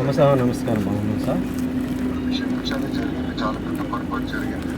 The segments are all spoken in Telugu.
నమస్కారం నమస్కారం బాగున్నాం సార్? క్షమించాలి జరిగింది చాలా పెద్ద పొరపాటు జరిగింది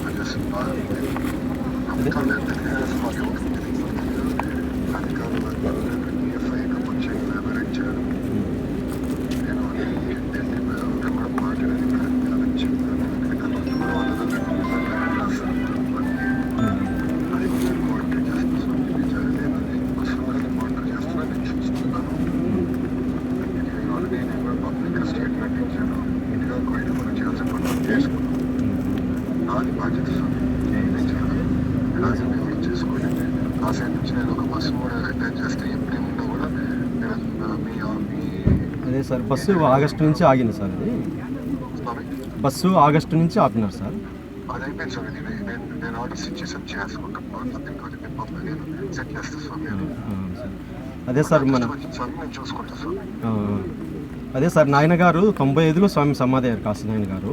అది. అసలు బాగా అధికారులు ఎంత తెలియదు మాకు ఎవరికి తెలియదు అధికారులు నాది ఆ సైడ్ నుంచి నేను ఒక బస్సు కూడా రిటర్న్ చేస్తే ఎప్పుడేమున్నా కూడా మీ అదే సార్ బస్సు ఆగస్టు నుంచి ఆగింది సార్ అది స్వామి బస్సు ఆగస్టు నుంచి ఆపినారు సార్. అది అయిపోయింది నేను నేను నేను ఆర్డర్స్ ఇచ్చేసాను చేసుకుంటాను నేను సెట్ చేస్తాను స్వామి సార్ అదే సార్ మన చూసుకుంటాను అదే సార్ నాయన గారు తొంభై ఐదులో స్వామి సమాధి అయ్యారు కాశీ నాయన గారు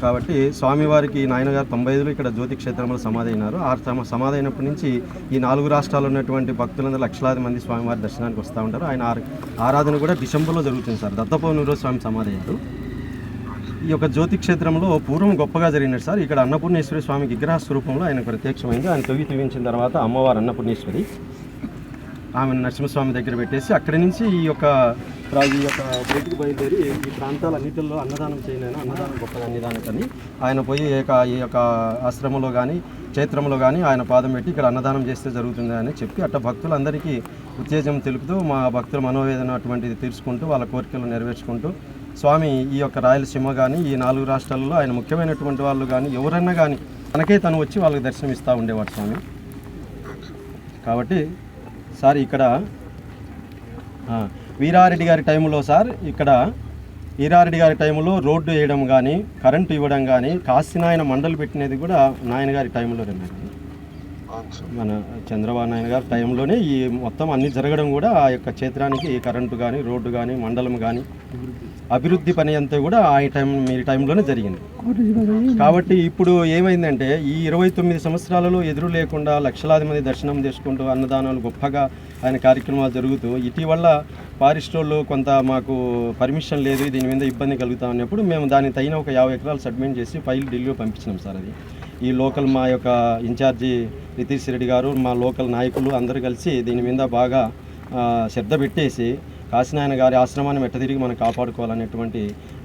కాబట్టి స్వామివారికి నాయనగారు తొంభై ఐదులో ఇక్కడ జ్యోతి క్షేత్రంలో సమాధైనారు ఆ సమ- సమాధి అయినప్పటి నుంచి ఈ నాలుగు రాష్ట్రాల్లో ఉన్నటువంటి భక్తులందరూ లక్షలాది మంది స్వామివారి దర్శనానికి వస్తూ ఉంటారు. ఆయన ఆరాధన కూడా డిసెంబర్లో జరుగుతుంది సార్. దత్తపౌర్ణమిలో స్వామి సమాధి అయ్యారు. ఈ యొక్క జ్యోతి క్షేత్రంలో పూర్వం గొప్పగా జరిగినది సార్. ఇక్కడ అన్నపూర్ణేశ్వరి స్వామి విగ్రహ స్వరూపంలో ఆయన ప్రత్యక్షమైంది. ఆయన తొవ్వి తీవించిన తర్వాత అమ్మవారు అన్నపూర్ణేశ్వరి ఆమె నరసింహస్వామి దగ్గర పెట్టేసి అక్కడి నుంచి ఈ యొక్క రాజు ఈ యొక్క బయటికి బయలుదేరి ఈ ప్రాంతాలన్నిటిలో అన్నదానం చేయలేను అన్నదానం గొప్ప అన్నదానికని ఆయన పోయి ఈ యొక్క ఈ యొక్క ఆశ్రమంలో కానీ క్షేత్రంలో కానీ ఆయన పాదం పెట్టి ఇక్కడ అన్నదానం చేస్తే జరుగుతుంది అని చెప్పి అట్ట భక్తులందరికీ ఉత్తేజం తెలుపుతూ మా భక్తుల మనోవేదన అటువంటిది తీర్చుకుంటూ వాళ్ళ కోరికలు నెరవేర్చుకుంటూ స్వామి ఈ యొక్క రాయలసీమ కానీ ఈ నాలుగు రాష్ట్రాలలో ఆయన ముఖ్యమైనటువంటి వాళ్ళు కానీ ఎవరన్నా కానీ తనకే తను వచ్చి వాళ్ళకి దర్శనం ఇస్తూ ఉండేవాడు స్వామి. కాబట్టి సార్ ఇక్కడ వీరారెడ్డి గారి టైంలో సార్ ఇక్కడ వీరారెడ్డి గారి టైంలో రోడ్డు వేయడం కానీ కరెంటు ఇవ్వడం కానీ కాశీనాయన మండలి పెట్టినది కూడా నాయన గారి టైంలో రండి మన చంద్రబాబు నాయుడు గారి టైంలోనే ఈ మొత్తం అన్ని జరగడం కూడా ఆ యొక్క క్షేత్రానికి కరెంటు కానీ రోడ్డు కానీ మండలం కానీ అభివృద్ధి పని అంతా కూడా ఆ టైం మీ టైంలోనే జరిగింది. కాబట్టి ఇప్పుడు ఏమైందంటే ఈ ఇరవై తొమ్మిది సంవత్సరాలలో ఎదురు లేకుండా లక్షలాది మంది దర్శనం చేసుకుంటూ అన్నదానాలు గొప్పగా ఆయన కార్యక్రమాలు జరుగుతూ ఇటీవల ఫారెస్ట్ కొంత మాకు పర్మిషన్ లేదు దీని మీద ఇబ్బంది కలుగుతా ఉన్నప్పుడు మేము దాని తగిన ఒక యాభై ఎకరాలు సబ్మిట్ చేసి ఫైల్ ఢిల్లీలో పంపించినాం సార్ అది. ఈ లోకల్ మా యొక్క ఇన్ఛార్జి నితీష్ రెడ్డి గారు మా లోకల్ నాయకులు అందరూ కలిసి దీని మీద బాగా శ్రద్ధ పెట్టేసి కాశీనాయన గారి ఆశ్రమాన్ని మెట్ట తిరిగి మనం కాపాడుకోవాలనేటువంటి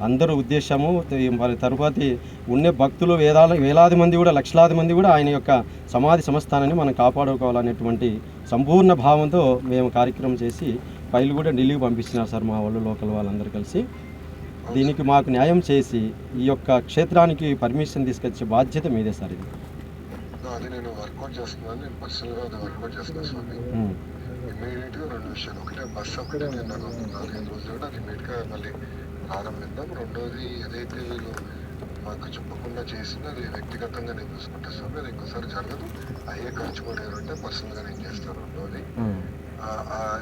అందరూ ఉద్దేశము. మరి తరువాతి ఉండే భక్తులు వేదాల వేలాది మంది కూడా లక్షలాది మంది కూడా ఆయన యొక్క సమాధి సంస్థానాన్ని మనం కాపాడుకోవాలనేటువంటి సంపూర్ణ భావంతో మేము కార్యక్రమం చేసి ఫైల్ కూడా ఢిల్లీకి పంపిస్తున్నారు సార్ మా వాళ్ళు లోకల్ వాళ్ళందరూ కలిసి. దీనికి మాకు న్యాయం చేసి ఈ యొక్క క్షేత్రానికి పర్మిషన్ తీసుకొచ్చే బాధ్యత మీదే సార్ ఇది. అది నేను వర్కౌట్ చేస్తున్నాను నేను పర్సనల్గా అది వర్కౌట్ చేస్తున్నాను స్వామి. ఇమీడియట్గా రెండు విషయాలు. ఒకటే ఒకటే నేను నాలుగైదు రోజులు కూడా అది ఇమీడియట్గా మళ్ళీ ప్రారంభిద్దాం రెండోది ఏదైతే వీళ్ళు మాకు చెప్పకుండా చేసిందో అది వ్యక్తిగతంగా నేను చూసుకుంటాను స్వామి. అది ఇంకోసారి జరగదు. అయ్యే ఖర్చు కూడా ఏమంటే పర్సనల్గా నేను చేస్తాను రెండోది.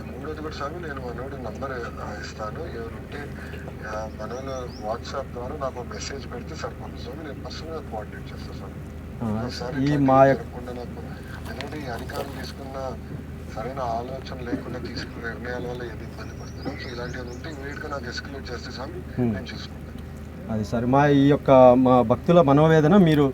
మూడోది కూడా స్వామి నేను మనోడి నంబర్ ఇస్తాను. ఎవరుంటే మనోళ్ళు వాట్సాప్ ద్వారా నాకు మెసేజ్ పెడితే సరిపోతుంది స్వామి నేను పర్సనల్గా కోఆర్డినేట్ చేస్తాను స్వామి ఈ మా జరగకుండా నాకు ఎందుకంటే ఈ అధికారులు తీసుకున్న సరైన ఆలోచన లేకుండా తీసుకున్న నిర్ణయాల వల్ల ఏది ఇబ్బంది పడుతున్నాం సో ఇలాంటివి ఉంటే ఇమీడియట్గా నాకు ఎస్కలేట్ చేస్తే స్వామి. నేను చూసుకుంటాను. అది సార్. మా ఈ యొక్క మా భక్తుల మనోవేదన మీరు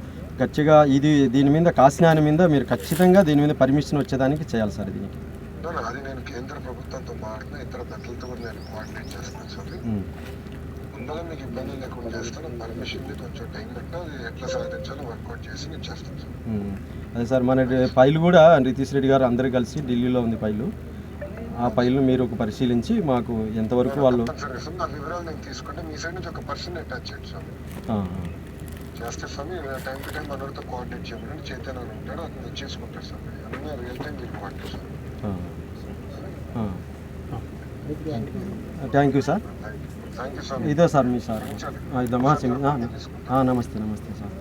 గట్టిగా ఇది దీని మీద కాశీనాయన మీద మీరు ఖచ్చితంగా దీని మీద పర్మిషన్ వచ్చేదానికి చేయాలి సార్ దీనికి No, అది నేను కేంద్ర ప్రభుత్వంతో మాట్లాడిన ఇతర పెద్దలతో కూడా నేను కోఆర్డినేట్ చేస్తాను స్వామి ఉమ్. ముందుగా మీకు ఇబ్బంది లేకుండా చేస్తాను. పర్మిషన్ది కొంచెం టైం పెట్టినా అది ఎట్లా సాధించాలో వర్కౌట్ చేసి నేను చేస్తాను సార్. అదే సార్ మన ఫైల్ కూడా నితీష్ రెడ్డి గారు అందరూ కలిసి ఢిల్లీలో ఉంది ఫైలు. ఆ ఫైల్ను మీరు ఒక పరిశీలించి మాకు ఎంతవరకు వాళ్ళు సార్ నా వివరాలు నేను తీసుకుంటే మీ సైడ్ నుంచి ఒక పర్సన్ అటాచ్ చేయండి స్వామి చేస్తే స్వామి టైం టు టైం మనతో కోఆర్డినేట్ చేయమని చైతన్య ఉంటాడు. అతను చేసుకుంటాడు స్వామి. అన్నీ రియల్ టైం మీరు కోఆర్డినేట్ సార్ ఆ. థ్యాంక్ యూ సార్ ఇదే సార్ మీ సార్. ఇదే మా సింగ్. ఆ, ఆ, నమస్తే నమస్తే సార్.